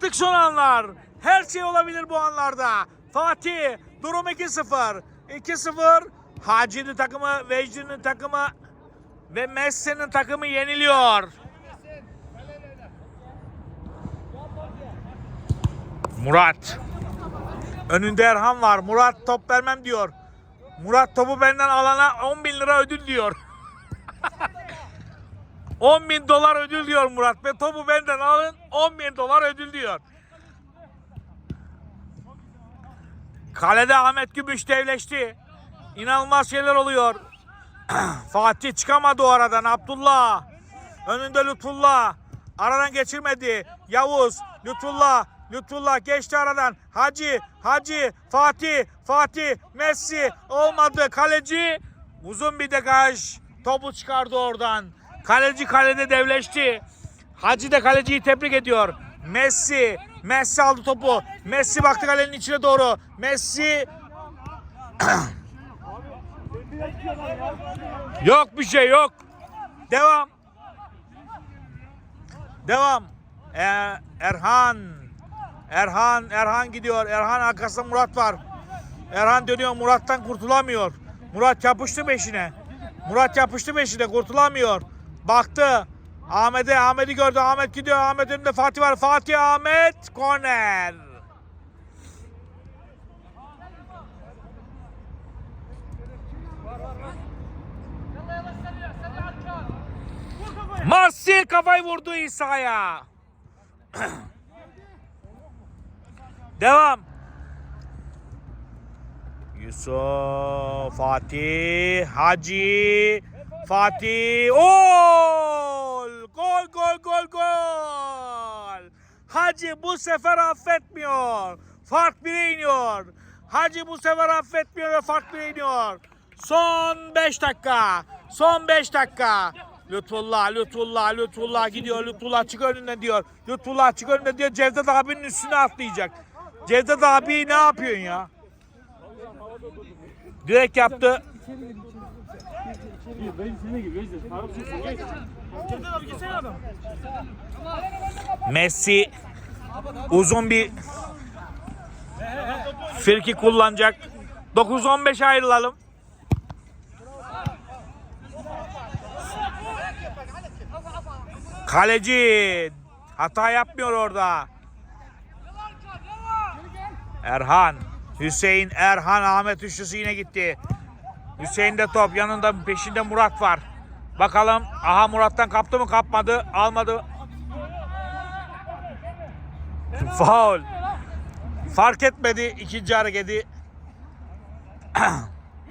Artık son anlar. Her şey olabilir bu anlarda. Fatih durum 2-0. 2-0. Hacı'nın takımı, Vecdi'nin takımı ve Messi'nin takımı yeniliyor. Murat. Önünde Erhan var. Murat top vermem diyor. Murat topu benden alana 10 bin lira ödül diyor. 10 bin dolar ödül diyor Murat ve topu benden alın 10 bin dolar ödül diyor. Kalede Ahmet Gümüş devleşti. İnanılmaz şeyler oluyor. Fatih çıkamadı o aradan. Abdullah. Önünde Lütfullah. Aradan geçirmedi. Yavuz. Lütfullah. Lütfullah geçti aradan. Hacı. Hacı. Fatih. Fatih. Messi. Olmadı. Kaleci. Uzun bir degaj. Topu çıkardı oradan. Kaleci kalede devleşti. Hacı da kaleciyi tebrik ediyor. Messi. Messi aldı topu. Messi baktı kalenin içine doğru. Messi Yok bir şey yok. Devam. Devam. Ee, Erhan. Erhan, Erhan gidiyor. Erhan arkasında Murat var. Erhan dönüyor. Murat'tan kurtulamıyor. Murat yapıştı beşine. Murat yapıştı beşine. Kurtulamıyor. Baktı. Ahmet'e, Ahmet'i gördü. Ahmet gidiyor. Ahmet önünde Fatih var. Fatih, Ahmet. Korner. Marsil kafayı vurdu İsa'ya. Devam. Yusuf, Fatih, Hacı, Fatih. Gol! Gol, gol, gol, gol! Hacı bu sefer affetmiyor. Fark bire iniyor. Hacı bu sefer affetmiyor ve fark bire iniyor. Son 5 dakika. Son 5 dakika. Lütfullah, Lütfullah, Lütfullah gidiyor. Lütfullah çık önüne diyor. Lütfullah çık önüne diyor. Cevdet abinin üstüne atlayacak. Cevdet abi ne yapıyorsun ya? Direkt yaptı. Messi uzun bir firki kullanacak. 9-15 ayrılalım. Kaleci hata yapmıyor orada. Erhan, Hüseyin, Erhan, Ahmet üçlüsü yine gitti. Hüseyin de top yanında peşinde Murat var. Bakalım aha Murat'tan kaptı mı kapmadı almadı. Faul. Fark etmedi ikinci hareketi.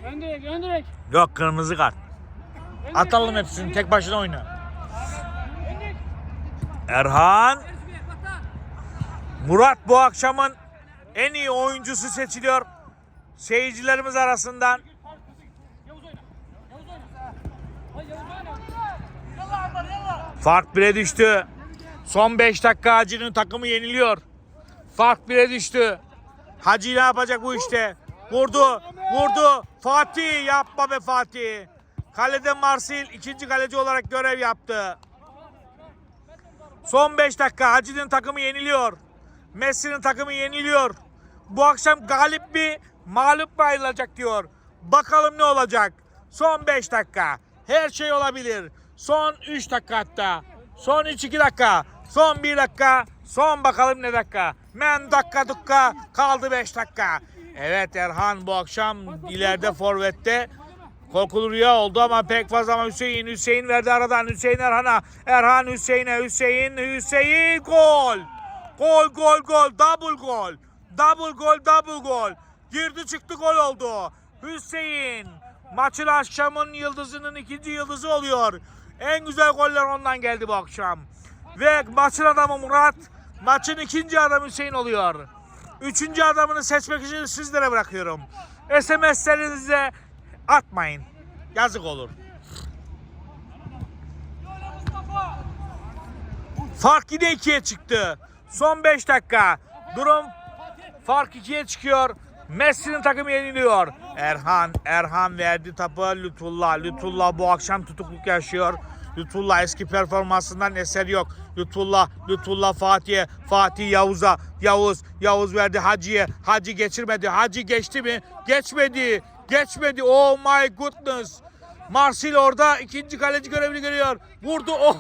Ön direk, ön direk. Yok kırmızı kart. Atalım hepsini tek başına oyna. Erhan. Murat bu akşamın en iyi oyuncusu seçiliyor. Seyircilerimiz arasından. Fark bire düştü. Son 5 dakika Hacı'nın takımı yeniliyor. Fark bire düştü. Hacı ne yapacak bu işte? Vurdu, vurdu. Fatih yapma be Fatih. Kalede Marsil ikinci kaleci olarak görev yaptı. Son 5 dakika Hacı'nın takımı yeniliyor. Messi'nin takımı yeniliyor. Bu akşam galip mi mağlup mu ayrılacak diyor. Bakalım ne olacak. Son 5 dakika. Her şey olabilir. Son 3 dakika hatta. Son 3-2 dakika. Son 1 dakika. Son bakalım ne dakika. Men dakika dukka kaldı 5 dakika. Evet Erhan bu akşam ileride forvette Korkulu rüya oldu ama pek fazla ama Hüseyin. Hüseyin verdi aradan Hüseyin Erhan'a. Erhan Hüseyin'e. Hüseyin. Hüseyin gol. Gol gol gol. Double gol. Double gol double gol. Girdi çıktı gol oldu. Hüseyin. Maçın akşamın yıldızının ikinci yıldızı oluyor. En güzel goller ondan geldi bu akşam. Ve maçın adamı Murat. Maçın ikinci adamı Hüseyin oluyor. Üçüncü adamını seçmek için sizlere bırakıyorum. SMS'lerinize atmayın. Yazık olur. Fark yine ikiye çıktı. Son 5 dakika. Durum fark ikiye çıkıyor. Messi'nin takımı yeniliyor. Erhan, Erhan verdi topu Lütfullah. Lütfullah bu akşam tutukluk yaşıyor. Lütfullah eski performansından eser yok. Lütfullah, Lütfullah Fatih'e, Fatih Yavuz'a, Yavuz, Yavuz verdi Hacı'ya, Hacı geçirmedi. Hacı geçti mi? Geçmedi, geçmedi. Oh my goodness. Marsil orada ikinci kaleci görevini görüyor. Vurdu.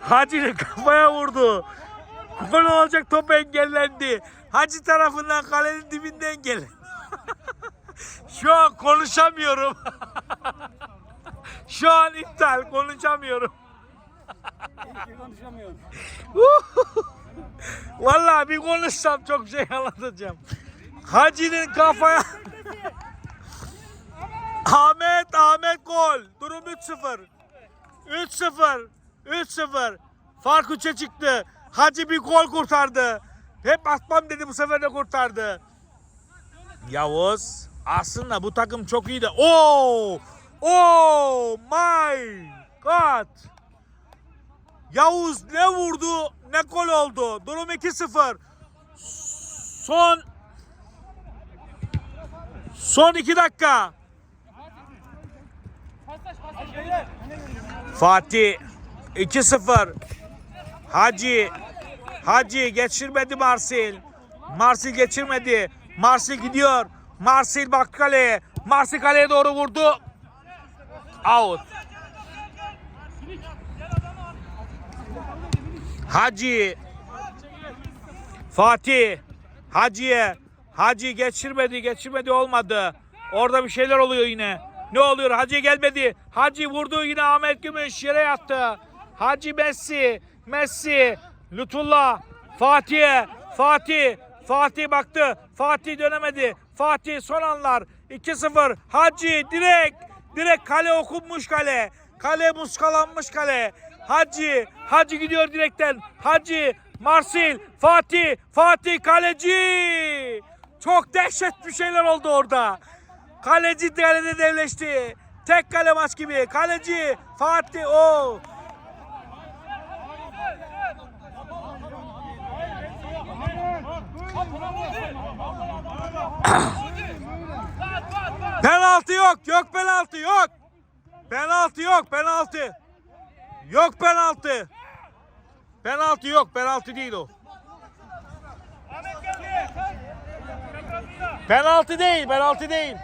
Hacı'nın kafaya vurdu. Gol olacak top engellendi. Hacı tarafından kalenin dibinden engellendi. Şu an konuşamıyorum. Şu an iptal konuşamıyorum. konuşamıyorum. Vallahi bir konuşsam çok şey anlatacağım. Hacı'nın kafaya... Ahmet, Ahmet gol. Durum 3-0. 3-0. 3-0. Fark 3'e çıktı. Hacı bir gol kurtardı. Hep atmam dedi bu sefer de kurtardı. Yavuz aslında bu takım çok iyi de. Oh! Oh my god! Yavuz ne vurdu ne gol oldu. Durum 2-0. Son Son 2 dakika. Fatih 2-0. Hacı Hacı geçirmedi Marsil. Marsil geçirmedi. Marsil gidiyor. Marsil bak kaleye. Marsil kaleye doğru vurdu. Out. Hacı. Fatih. Hacı'ya. Hacı geçirmedi, geçirmedi olmadı. Orada bir şeyler oluyor yine. Ne oluyor? Hacı gelmedi. Hacı vurdu yine Ahmet Gümüş yere yattı. Hacı Messi, Messi, Lütullah, Fatih'e, Fatih, Fatih baktı. Fatih dönemedi. Fatih son anlar. 2-0. Hacı direkt, direkt kale okunmuş kale. Kale muskalanmış kale. Hacı, Hacı gidiyor direkten. Hacı, Marsil, Fatih, Fatih kaleci. Çok dehşet bir şeyler oldu orada. Kaleci kalede devleşti. Tek kale maç gibi. Kaleci Fatih o. Penaltı yok. Yok penaltı yok. Penaltı yok. Penaltı. Yok penaltı. Penaltı yok. Penaltı değil o. Penaltı değil. Penaltı değil.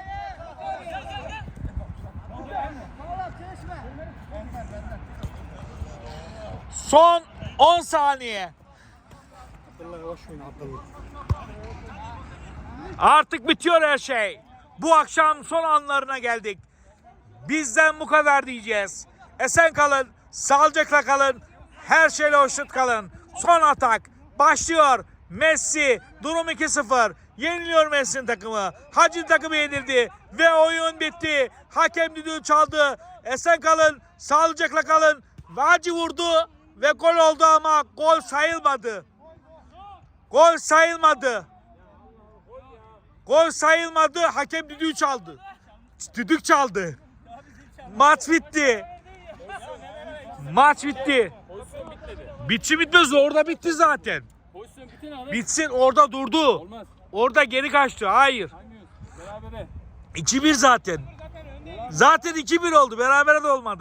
Son 10 saniye. Artık bitiyor her şey. Bu akşam son anlarına geldik. Bizden bu kadar diyeceğiz. Esen kalın, sağlıcakla kalın, her şeyle hoşnut kalın. Son atak başlıyor. Messi durum 2-0. Yeniliyor Messi'nin takımı. Hacı takımı yenildi ve oyun bitti. Hakem düdüğü çaldı. Esen kalın, sağlıcakla kalın. Hacı vurdu ve gol oldu ama gol sayılmadı. Gol sayılmadı. Gol sayılmadı. Hakem düdüğü çaldı. Düdük çaldı. Maç bitti. Maç bitti. Bitsi bitmez orada bitti zaten. Bitsin orada durdu. Orada geri kaçtı. Hayır. Saymıyoruz. Berabere. 2-1 zaten. Zaten 2-1 oldu. Berabere de olmadı.